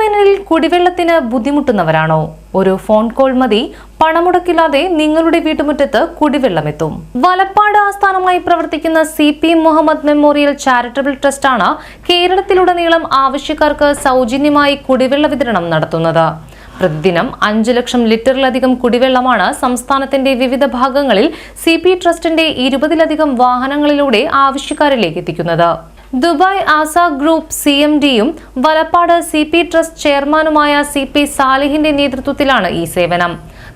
വേനലിൽ കുടിവെള്ളത്തിന് ബുദ്ധിമുട്ടുന്നവരാണോ? ഒരു phone call മതി. പണമുടക്കില്ലാതെ നിങ്ങളുടെ വീട്ടുമുറ്റത്ത് കുടിവെള്ളമെത്തും. വലപ്പാട് ആസ്ഥാനമായി പ്രവർത്തിക്കുന്ന C P Muhammad memorial charitable ട്രസ്റ്റാണ് കേരളത്തിലുടനീളം ആവശ്യക്കാർക്ക് സൗജന്യമായി കുടിവെള്ള വിതരണം നടത്തുന്നത്. പ്രതിദിനം അഞ്ച് ലക്ഷം ലിറ്ററിലധികം കുടിവെള്ളമാണ് സംസ്ഥാനത്തിന്റെ വിവിധ ഭാഗങ്ങളിൽ സി പി ട്രസ്റ്റിന്റെ ഇരുപതിലധികം വാഹനങ്ങളിലൂടെ ആവശ്യക്കാരിലേക്ക് എത്തിക്കുന്നത്. Dubai Aasa group C M ഡിയും വലപ്പാട് സി പി ട്രസ്റ്റ് ചെയർമാനുമായ സി പി സാലിഹിന്റെ നേതൃത്വത്തിലാണ് ഈ സേവനം.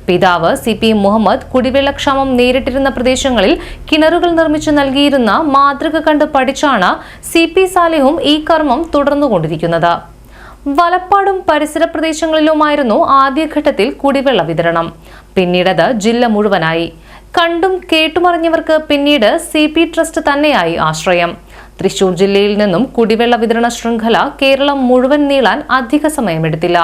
പിതാവ് സി പി മുഹമ്മദ് കുടിവെള്ളക്ഷാമം നേരിട്ടിരുന്ന പ്രദേശങ്ങളിൽ കിണറുകൾ നിർമ്മിച്ചു നൽകിയിരുന്ന മാതൃക കണ്ട് പഠിച്ചാണ് സി പി സാലിഹും ഈ കർമ്മം തുടർന്നുകൊണ്ടിരിക്കുന്നത്. വലപ്പാടും പരിസര പ്രദേശങ്ങളിലുമായിരുന്നു ആദ്യഘട്ടത്തിൽ കുടിവെള്ള വിതരണം. പിന്നീടത് ജില്ല മുഴുവനായി. കണ്ടും കേട്ടുമറിഞ്ഞവർക്ക് പിന്നീട് സി പി ട്രസ്റ്റ് തന്നെയായി ആശ്രയം. തൃശൂർ ജില്ലയിൽ നിന്നും കുടിവെള്ള വിതരണ ശൃംഖല കേരളം മുഴുവൻ നീളാൻ അധിക സമയമെടുത്തില്ല.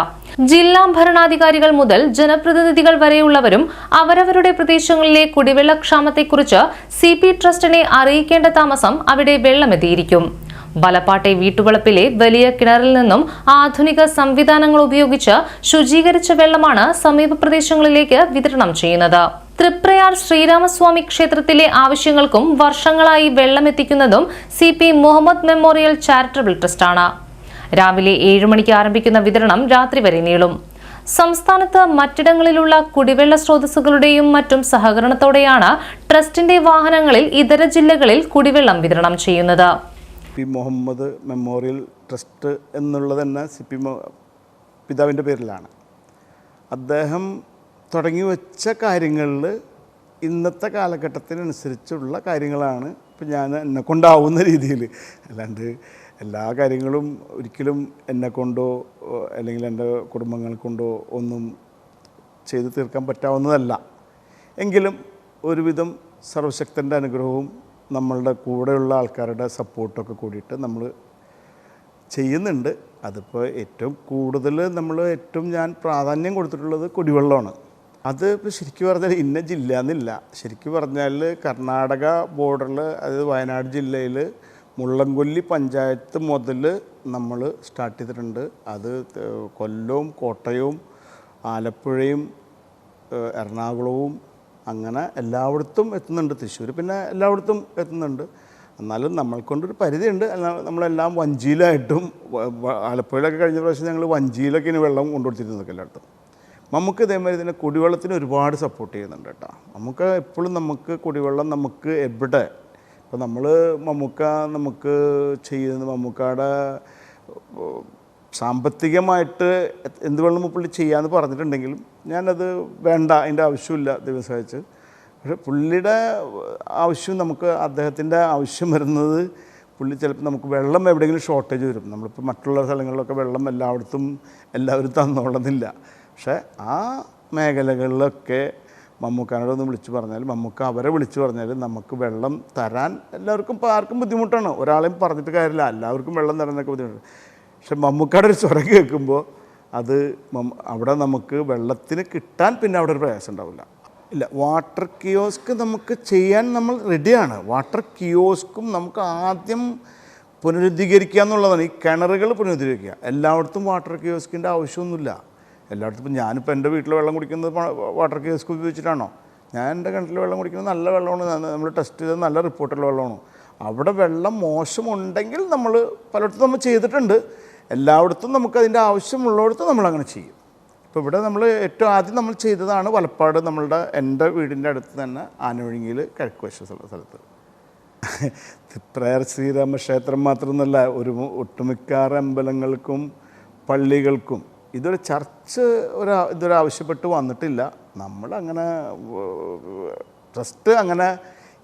ജില്ലാ ഭരണാധികാരികൾ മുതൽ ജനപ്രതിനിധികൾ വരെയുള്ളവരും അവരവരുടെ പ്രദേശങ്ങളിലെ കുടിവെള്ളക്ഷാമത്തെക്കുറിച്ച് സി പി ട്രസ്റ്റിനെ അറിയിക്കേണ്ട താമസം അവിടെ വെള്ളമെത്തിയിരിക്കും. ബലപ്പാട്ടെ വീട്ടുവളപ്പിലെ വലിയ കിണറിൽ നിന്നും ആധുനിക സംവിധാനങ്ങൾ ഉപയോഗിച്ച് ശുചീകരിച്ച വെള്ളമാണ് സമീപ പ്രദേശങ്ങളിലേക്ക് വിതരണം ചെയ്യുന്നത്. തൃപ്രയാർ ശ്രീരാമസ്വാമി ക്ഷേത്രത്തിലെ ആവശ്യങ്ങൾക്കും വർഷങ്ങളായി വെള്ളമെത്തിക്കുന്നതും C P Muhammad memorial charitable ട്രസ്റ്റാണ്. രാവിലെ ഏഴ് മണിക്ക് ആരംഭിക്കുന്ന വിതരണം രാത്രി വരെ നീളും. സംസ്ഥാനത്ത് മറ്റിടങ്ങളിലുള്ള കുടിവെള്ള സ്രോതസ്സുകളുടെയും മറ്റും സഹകരണത്തോടെയാണ് ട്രസ്റ്റിന്റെ വാഹനങ്ങളിൽ ഇതര ജില്ലകളിൽ കുടിവെള്ളം വിതരണം ചെയ്യുന്നത്. പി മുഹമ്മദ് മെമ്മോറിയൽ ട്രസ്റ്റ് എന്നുള്ളത് തന്നെ സി പി പിതാവിന്റെ പേരിലാണ്. അദ്ദേഹം തുടങ്ങി വെച്ച കാര്യങ്ങളിൽ ഇന്നത്തെ കാലഘട്ടത്തിനനുസരിച്ചുള്ള കാര്യങ്ങളാണ് ഇപ്പം ഞാൻ എന്നെ കൊണ്ടാവുന്ന രീതിയിൽ. അല്ലാണ്ട് എല്ലാ കാര്യങ്ങളും ഒരിക്കലും എന്നെ കൊണ്ടോ അല്ലെങ്കിൽ എന്റെ കുടുംബങ്ങൾ കൊണ്ടോ ഒന്നും ചെയ്തു തീർക്കാൻ പറ്റാവുന്നതല്ല. എങ്കിലും ഒരുവിധം സർവശക്തന്റെ അനുഗ്രഹവും നമ്മളുടെ കൂടെയുള്ള ആൾക്കാരുടെ സപ്പോർട്ടൊക്കെ കൂടിയിട്ട് നമ്മൾ ചെയ്യുന്നുണ്ട്. അതിപ്പോൾ ഏറ്റവും കൂടുതൽ നമ്മൾ ഏറ്റവും ഞാൻ പ്രാധാന്യം കൊടുത്തിട്ടുള്ളത് കുടിവെള്ളമാണ്. അത് ഇപ്പോൾ ശരിക്കും പറഞ്ഞാൽ ഇന്ന ജില്ല എന്നില്ല ശരിക്കും പറഞ്ഞാൽ കർണാടക ബോർഡറിൽ അതായത് വയനാട് ജില്ലയിൽ മുള്ളംകൊല്ലി പഞ്ചായത്ത് മുതൽ നമ്മൾ സ്റ്റാർട്ട് ചെയ്തിട്ടുണ്ട്. അത് കൊല്ലവും കോട്ടയവും ആലപ്പുഴയും എറണാകുളവും അങ്ങനെ എല്ലായിടത്തും എത്തുന്നുണ്ട്. തൃശ്ശൂർ പിന്നെ എല്ലായിടത്തും എത്തുന്നുണ്ട്. എന്നാലും നമ്മൾക്കൊണ്ടൊരു പരിധിയുണ്ട്. നമ്മളെല്ലാം വഞ്ചിയിലായിട്ടും ആലപ്പുഴയിലൊക്കെ കഴിഞ്ഞ പ്രാവശ്യം ഞങ്ങൾ വഞ്ചിയിലൊക്കെ ഇനി വെള്ളം കൊണ്ടുകൊടുത്തിരുന്നതൊക്കെ എല്ലായിടത്തും നമുക്ക് ഇതേമാതിരി തന്നെ കുടിവെള്ളത്തിന് ഒരുപാട് സപ്പോർട്ട് ചെയ്യുന്നുണ്ട് കേട്ടോ. നമുക്ക് എപ്പോഴും നമുക്ക് കുടിവെള്ളം നമുക്ക് എവിടെ? ഇപ്പോൾ നമ്മൾ മമ്മൂക്ക നമുക്ക് ചെയ്യുന്ന മമ്മൂക്കയുടെ സാമ്പത്തികമായിട്ട് എന്ത് വേണം പുള്ളി ചെയ്യാമെന്ന് പറഞ്ഞിട്ടുണ്ടെങ്കിലും ഞാനത് വേണ്ട അതിന്റെ ആവശ്യമില്ല ദൈവം സഹായിച്ച് പക്ഷെ പുള്ളിയുടെ ആവശ്യം നമുക്ക് അദ്ദേഹത്തിന്റെ ആവശ്യം വരുന്നത് പുള്ളി ചിലപ്പോൾ നമുക്ക് വെള്ളം എവിടെയെങ്കിലും ഷോർട്ടേജ് വരും. നമ്മളിപ്പോൾ മറ്റുള്ള സ്ഥലങ്ങളിലൊക്കെ വെള്ളം എല്ലായിടത്തും എല്ലാവരും തന്നോളുന്നില്ല. പക്ഷേ ആ മേഖലകളിലൊക്കെ മമ്മൂക്കാനോടൊന്ന് വിളിച്ചു പറഞ്ഞാൽ മമ്മൂക്ക അവരെ വിളിച്ചു പറഞ്ഞാൽ നമുക്ക് വെള്ളം തരാൻ എല്ലാവർക്കും ഇപ്പോൾ ആർക്കും ബുദ്ധിമുട്ടാണ്. ഒരാളെയും പറഞ്ഞിട്ട് കാര്യമില്ല. എല്ലാവർക്കും വെള്ളം തരാനൊക്കെ ബുദ്ധിമുട്ട് പക്ഷെ മമ്മൂക്കയുടെ ഒരു സ്വരം കേൾക്കുമ്പോൾ അത് അവിടെ നമുക്ക് വെള്ളത്തിന് കിട്ടാൻ പിന്നെ അവിടെ ഒരു പ്രയാസം ഉണ്ടാവില്ല. ഇല്ല വാട്ടർ കിയോസ്ക് നമുക്ക് ചെയ്യാൻ നമ്മൾ റെഡിയാണ്. വാട്ടർ കിയോസ്കും നമുക്ക് ആദ്യം പുനരുദ്ധീകരിക്കുക എന്നുള്ളതാണ്. ഈ കിണറുകൾ പുനരുദ്ധീകരിക്കുക. എല്ലായിടത്തും വാട്ടർ കിയോസ്കിന്റെ ആവശ്യമൊന്നുമില്ല. എല്ലായിടത്തും ഞാനിപ്പോൾ എന്റെ വീട്ടിൽ വെള്ളം കുടിക്കുന്നത് വാട്ടർ കേസ് ഉപയോഗിച്ചിട്ടാണോ ഞാൻ എന്റെ കിണറ്റിൽ വെള്ളം കുടിക്കുന്നത് നല്ല വെള്ളമാണ്. നമ്മൾ ടെസ്റ്റ് ചെയ്ത് നല്ല റിപ്പോർട്ടുള്ള വെള്ളമാണ്. അവിടെ വെള്ളം മോശമുണ്ടെങ്കിൽ നമ്മൾ പലയിടത്തും നമ്മൾ ചെയ്തിട്ടുണ്ട്. എല്ലായിടത്തും നമുക്ക് അതിന്റെ ആവശ്യമുള്ളിടത്ത് നമ്മൾ അങ്ങനെ ചെയ്യും. ഇപ്പോൾ ഇവിടെ നമ്മൾ ഏറ്റവും ആദ്യം നമ്മൾ ചെയ്തതാണ് വലപ്പാട് നമ്മളുടെ എന്റെ വീടിന്റെ അടുത്ത് തന്നെ ആനൊഴുങ്ങിയിൽ കിഴക്ക് വശത്തുള്ള സ്ഥലത്ത്. തിപ്രയർ ശ്രീരാമ ക്ഷേത്രം മാത്രമൊന്നുമല്ല ഒരു ഒട്ടുമിക്കാറ് അമ്പലങ്ങൾക്കും പള്ളികൾക്കും ഇതൊരു ചർച്ച് ഒരു ഇതൊരു ആവശ്യപ്പെട്ട് വന്നിട്ടില്ല. നമ്മളങ്ങനെ ട്രസ്റ്റ് അങ്ങനെ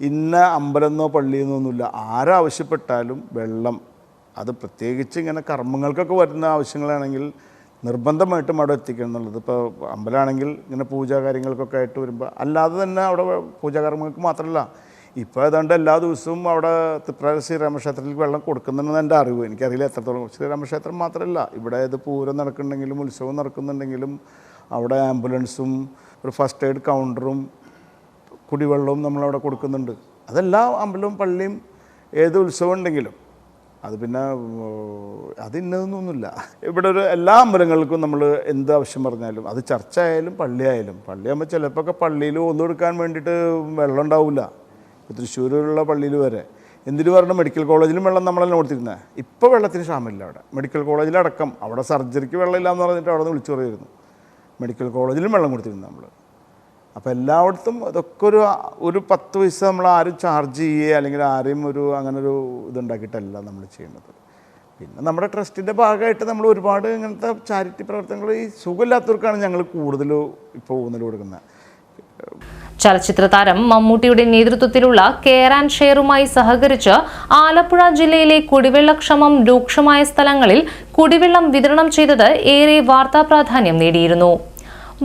ഇന്ന അമ്പലമെന്നോ പള്ളിയെന്നോ ഒന്നുമില്ല. ആരാവശ്യപ്പെട്ടാലും വെള്ളം. അത് പ്രത്യേകിച്ച് ഇങ്ങനെ കർമ്മങ്ങൾക്കൊക്കെ വരുന്ന ആവശ്യങ്ങളാണെങ്കിൽ നിർബന്ധമായിട്ടും അവിടെ എത്തിക്കണം എന്നുള്ളത്. ഇപ്പോൾ അമ്പലമാണെങ്കിൽ ഇങ്ങനെ പൂജാ കാര്യങ്ങൾക്കൊക്കെ ആയിട്ട് വരുമ്പോൾ അല്ലാതെ തന്നെ അവിടെ പൂജാകർമ്മങ്ങൾക്ക് മാത്രമല്ല ഇപ്പോൾ ഏതാണ്ട് എല്ലാ ദിവസവും അവിടെ തൃപ്രാല ശ്രീരാമക്ഷേത്രത്തിൽ വെള്ളം കൊടുക്കുന്നുണ്ടെന്ന് എന്റെ അറിവ്. എനിക്കറിയില്ല എത്രത്തോളം. ശ്രീരാമക്ഷേത്രം മാത്രമല്ല ഇവിടെ ഇത് പൂരം നടക്കുന്നുണ്ടെങ്കിലും ഉത്സവം നടക്കുന്നുണ്ടെങ്കിലും അവിടെ ആംബുലൻസും ഒരു ഫസ്റ്റ് എയ്ഡ് കൗണ്ടറും കുടിവെള്ളവും നമ്മളവിടെ കൊടുക്കുന്നുണ്ട്. അതെല്ലാ അമ്പലവും പള്ളിയും ഏത് ഉത്സവം ഉണ്ടെങ്കിലും. അത് പിന്നെ അതിന്നതൊന്നുമില്ല ഇവിടെ ഒരു എല്ലാ അമ്പലങ്ങൾക്കും നമ്മൾ എന്ത് ആവശ്യം പറഞ്ഞാലും അത് ചർച്ച ആയാലും പള്ളിയായാലും. പള്ളിയാകുമ്പോൾ ചിലപ്പോൾ പള്ളിയിൽ ഒന്നു കൊടുക്കാൻ വേണ്ടിയിട്ട് വെള്ളം ഉണ്ടാവില്ല. ഇപ്പോൾ തൃശ്ശൂരിലുള്ള പള്ളിയിൽ വരെ. എന്തിനു പറഞ്ഞു? മെഡിക്കൽ കോളേജിലും വെള്ളം നമ്മളെല്ലാം കൊടുത്തിരുന്നത് ഇപ്പോൾ വെള്ളത്തിന് ക്ഷാമമില്ല അവിടെ. മെഡിക്കൽ കോളേജിലടക്കം അവിടെ സർജറിക്ക് വെള്ളമില്ല എന്ന് പറഞ്ഞിട്ട് അവിടെ നിന്ന് വിളിച്ചു പറയുമായിരുന്നു. മെഡിക്കൽ കോളേജിലും വെള്ളം കൊടുത്തിരുന്നു നമ്മൾ അപ്പോൾ എല്ലായിടത്തും അതൊക്കെ ഒരു ഒരു പത്ത് പൈസ നമ്മൾ ആരും ചാർജ് ചെയ്യുക അല്ലെങ്കിൽ ആരെയും ഒരു അങ്ങനെ ഒരു ഇതുണ്ടാക്കിയിട്ടല്ല നമ്മൾ ചെയ്യുന്നത്. പിന്നെ നമ്മുടെ ട്രസ്റ്റിന്റെ ഭാഗമായിട്ട് നമ്മൾ ഒരുപാട് ഇങ്ങനത്തെ ചാരിറ്റി പ്രവർത്തനങ്ങൾ ഈ സുഖമില്ലാത്തവർക്കാണ് ഞങ്ങൾ കൂടുതൽ ഇപ്പോൾ ഊന്നൽ കൊടുക്കുന്നത്. ചലച്ചിത്ര താരം മമ്മൂട്ടിയുടെ നേതൃത്വത്തിലുള്ള കെയർ ആൻഡ് ഷെയറുമായി സഹകരിച്ച് ആലപ്പുഴ ജില്ലയിലെ കുടിവെള്ളക്ഷമം രൂക്ഷമായ സ്ഥലങ്ങളിൽ കുടിവെള്ളം വിതരണം ചെയ്തത് ഏറെ വാർത്താ പ്രാധാന്യം നേടിയിരുന്നു.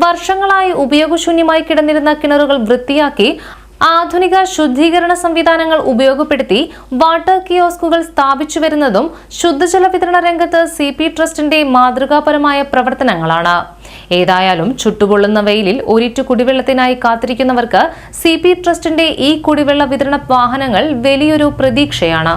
വർഷങ്ങളായി ഉപയോഗശൂന്യമായി കിടന്നിരുന്ന കിണറുകൾ വൃത്തിയാക്കി ആധുനിക ശുദ്ധീകരണ സംവിധാനങ്ങൾ ഉപയോഗപ്പെടുത്തി വാട്ടർ കിയോസ്കുകൾ സ്ഥാപിച്ചു വരുന്നതും ശുദ്ധജല വിതരണ രംഗത്ത് സി പി ട്രസ്റ്റിന്റെ മാതൃകാപരമായ പ്രവർത്തനങ്ങളാണ്. ഏതായാലും ചുട്ടുപൊള്ളുന്ന വെയിലിൽ ഒരിറ്റു കുടിവെള്ളത്തിനായി കാത്തിരിക്കുന്നവർക്ക് സി ട്രസ്റ്റിന്റെ ഈ കുടിവെള്ള വിതരണ വാഹനങ്ങൾ വലിയൊരു പ്രതീക്ഷയാണ്.